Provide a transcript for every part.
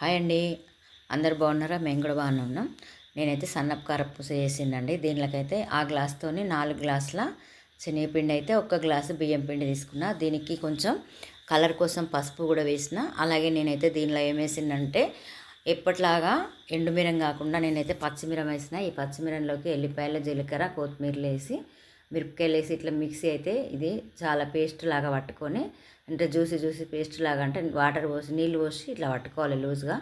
Hi అండి. అందరు బాగున్నారా? మేము కూడా బాగానే ఉన్నాం. నేనైతే సన్నపు కారపూస చేసిందండి. దీనిలోకైతే ఆ గ్లాస్తోని నాలుగు గ్లాసుల శనగపిండి అయితే ఒక గ్లాసు బియ్యం పిండి తీసుకున్నా. దీనికి కొంచెం కలర్ కోసం పసుపు కూడా వేసిన. అలాగే నేనైతే దీనిలో ఏం వేసిందంటే ఎప్పట్లాగా ఎండుమిరం కాకుండా నేనైతే పచ్చిమిరం వేసిన. ఈ పచ్చిమిరంలోకి ఎల్లిపాయలు జీలకర్ర కొత్తిమీరలు వేసి మిరపకాయలు వేసి ఇట్లా మిక్సీ అయితే ఇది చాలా పేస్ట్ లాగా పట్టుకొని అంటే జ్యూసి జ్యూసి పేస్ట్ లాగా అంటే వాటర్ పోసి నీళ్ళు పోసి ఇట్లా పట్టుకోవాలి లూజ్గా.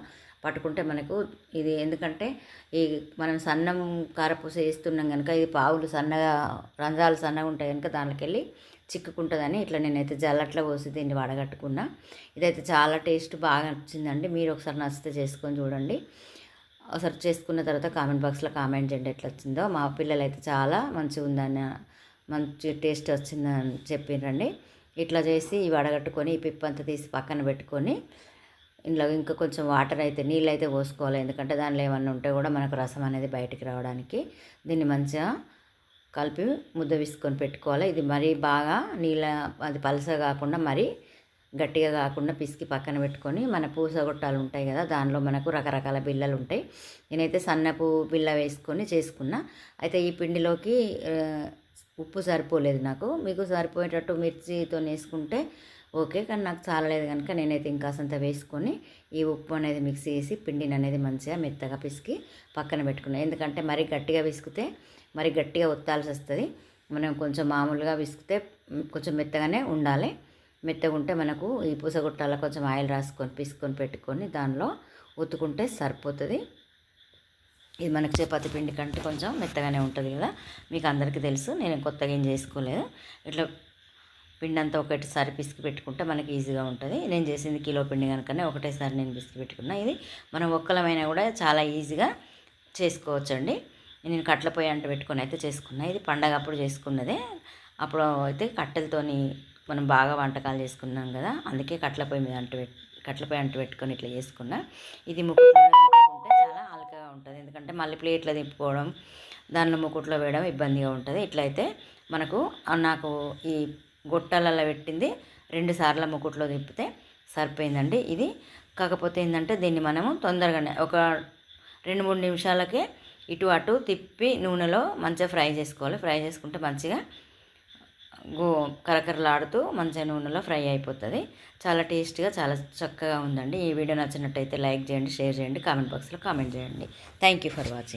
పట్టుకుంటే మనకు ఇది ఎందుకంటే ఈ మనం సన్నం కారపూస వేస్తున్నాం కనుక ఇది పావులు సన్నగా రంధ్రాలు సన్నగా ఉంటాయి కనుక దానికి వెళ్ళి చిక్కుకుంటుందని ఇట్లా నేనైతే జల్లట్లో పోసి దీన్ని వడగట్టుకున్నా. ఇదైతే చాలా టేస్ట్ బాగా నచ్చిందండి. మీరు ఒకసారి నచ్చితే చేసుకొని చూడండి. ఒకసారి చేసుకున్న తర్వాత కామెంట్ బాక్స్లో కామెంట్ చేయండి ఎట్లా వచ్చిందో మా పిల్లలు అయితే చాలా మంచిగా ఉందని మంచి టేస్ట్ వచ్చిందని చెప్పిండ్రండి ఇట్లా చేసి ఇవి వడగట్టుకొని ఈ పిప్పు అంతా తీసి పక్కన పెట్టుకొని ఇందులో ఇంకా కొంచెం వాటర్ అయితే నీళ్ళు అయితే పోసుకోవాలి. ఎందుకంటే దానిలో ఏమన్నా ఉంటే కూడా మనకు రసం అనేది బయటికి రావడానికి. దీన్ని మంచిగా కలిపి ముద్ద విసుకొని పెట్టుకోవాలి. ఇది మరీ బాగా నీళ్ళ అది పలస కాకుండా మరీ గట్టిగా కాకుండా పిసికి పక్కన పెట్టుకొని మన పూస గొట్టాలు ఉంటాయి కదా దానిలో మనకు రకరకాల బిళ్ళలు ఉంటాయి. నేనైతే సన్నపు బిళ్ళ వేసుకొని చేసుకున్నా. అయితే ఈ పిండిలోకి ఉప్పు సరిపోలేదు నాకు. మీకు సరిపోయేటట్టు మిర్చితో వేసుకుంటే ఓకే కానీ నాకు చాలలేదు కనుక నేనైతే ఇంకా అంత వేసుకొని ఈ ఉప్పు అనేది మిక్స్ చేసి పిండిని అనేది మంచిగా మెత్తగా పిసికి పక్కన పెట్టుకున్నాను ఎందుకంటే మరీ గట్టిగా విసికితే మరి గట్టిగా ఒత్తాల్సి వస్తుంది. మనం కొంచెం మామూలుగా విసికితే కొంచెం మెత్తగానే ఉండాలి. మెత్తగా ఉంటే మనకు ఈ పూసగుట్టాల కొంచెం ఆయిల్ రాసుకొని పిసుకొని పెట్టుకొని దానిలో ఉత్తుకుంటే సరిపోతుంది. ఇది మనకు చపాతి పిండి కంటే కొంచెం మెత్తగానే ఉంటుంది కదా మీకు అందరికీ తెలుసు నేను కొత్తగా ఏం చేసుకోలేదు. ఇట్లా పిండి అంతా ఒకటిసారి పిసికి పెట్టుకుంటే మనకి ఈజీగా ఉంటుంది. నేను చేసింది కిలో పిండి కనుకనే ఒకటేసారి నేను పిసికి పెట్టుకున్నా. ఇది మనం ఒక్కలమైనా కూడా చాలా ఈజీగా చేసుకోవచ్చండి. నేను కట్ల పొయ్యి అంట పెట్టుకొని అయితే చేసుకున్నా. ఇది పండగ అప్పుడు చేసుకున్నదే. అప్పుడు అయితే కట్టెలతోని మనం బాగా వంటకాలు చేసుకున్నాం కదా అందుకే కట్ల పొయ్యి మీద అంటు కట్ల పొయ్యి అంటు పెట్టుకొని ఇట్లా చేసుకున్నా. ఇది ముక్కు ఉంటుంది. ఎందుకంటే మళ్ళీ ప్లేట్లో తిప్పుకోవడం దానిలో ముకుట్లో వేయడం ఇబ్బందిగా ఉంటుంది. ఇట్లయితే మనకు నాకు ఈ గొట్టాలలో పెట్టింది రెండు సార్ల ముకుట్లో తిప్పితే సరిపోయిందండి ఇది. కాకపోతే ఏంటంటే దీన్ని మనము తొందరగానే ఒక రెండు మూడు నిమిషాలకే ఇటు అటు తిప్పి నూనెలో మంచిగా ఫ్రై చేసుకోవాలి. ఫ్రై చేసుకుంటే మంచిగా గో కరకరలాడుతూ మంచిగా నూనెలో ఫ్రై అయిపోతుంది. చాలా టేస్ట్గా చాలా చక్కగా ఉందండి. ఈ వీడియో నచ్చినట్టయితే లైక్ చేయండి షేర్ చేయండి కామెంట్ బాక్స్లో కామెంట్ చేయండి. Thank you for watching